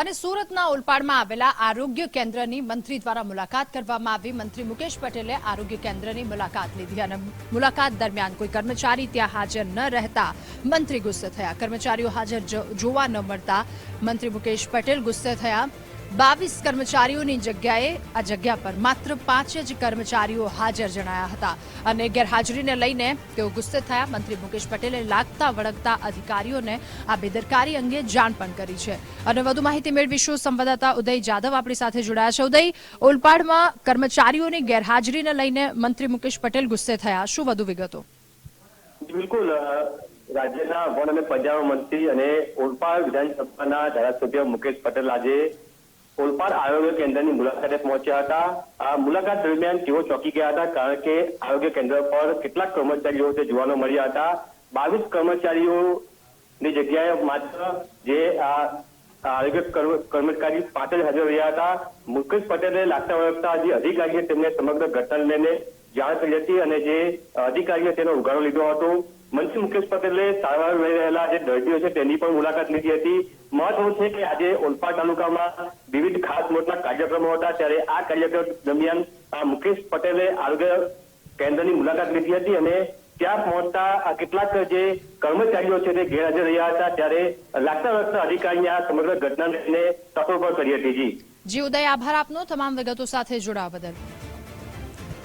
અને સુરતના ઓલપાડમાં આવેલા આરોગ્ય કેન્દ્રની મંત્રી દ્વારા મુલાકાત કરવામાં આવી. મંત્રી મુકેશ પટેલે આરોગ્ય કેન્દ્રની મુલાકાત લીધી અને મુલાકાત દરમિયાન કોઈ કર્મચારી ત્યાં હાજર ન રહેતા મંત્રી ગુસ્સે થયા. કર્મચારીઓ હાજર જોવા ન મળતા મંત્રી મુકેશ પટેલ ગુસ્સે થયા. બાવીસ કર્મચારીઓની જગ્યાએ આ જગ્યા પર માત્ર પાંચ જ કર્મચારીઓ હાજર જણાયા હતા અને ગેરહાજરીને લઈને તેઓ ગુસ્સે થયા. મંત્રી મુકેશ પટેલે લાગતા વળગતા અધિકારીઓને આ બેદરકારી અંગે જાણ પણ કરી છે. અને વધુ માહિતી મેળવીશું સંવાદદાતા ઉદય જાદવ આપણી સાથે જોડાયા છે. ઉદય, ઓલપાડમાં કર્મચારીઓની ગેરહાજરીને લઈને મંત્રી મુકેશ પટેલ ગુસ્સે થયા. શું વધુ વિગતો? બિલકુલ રાજ્યના વન અને પંજાબ મંત્રી અને ઓલપાડ વિધાનસભાના ધારાસભ્ય મુકેશ પટેલ આજે ઓલપાડ આરોગ્ય કેન્દ્રની મુલાકાતે પહોંચ્યા હતા. આ મુલાકાત દરમિયાન તેઓ ચોંકી ગયા હતા કારણ કે આરોગ્ય કેન્દ્ર પર કેટલાક કર્મચારીઓ તે જોવા મળ્યા હતા. બાવીસ કર્મચારીઓની જગ્યાએ માત્ર જે આ આરોગ્ય કર્મ- કર્મચારી જ હાજર રહ્યા હતા. મુકેશ પટેલે લાગતા વળગતા જે અધિકારીએ તેમને સમગ્ર ઘટના લઈને જાણ કરી હતી અને જે અધિકારીએ તેનો ઉઘાડો લીધો હતો. મંત્રી મુકેશ પટેલે સારવાર લઈ રહેલા જે દર્દીઓ છે, તેની પણ મુલાકાત લીધી હતી. મહત્વનું છે કે આજે ઓલપાડ તાલુકામાં વિવિધ ખાસ મોટના કાર્યક્રમો હતા. ત્યારે આ કાર્યક્રમ દરમિયાન મુકેશ પટેલે આરોગ્ય કેન્દ્રની મુલાકાત લીધી હતી અને ત્યાં પહોંચતા કેટલાક જે કર્મચારીઓ છે, તે ગેરહાજર રહ્યા હતા. ત્યારે લાગતા વળગતા અધિકારીએ આ સમગ્ર ઘટનાને તપાસ કરી હતી. જી. જી, ઉદય, આભાર આપનો. તમામ વિગતો સાથે જોડાવા બદલ.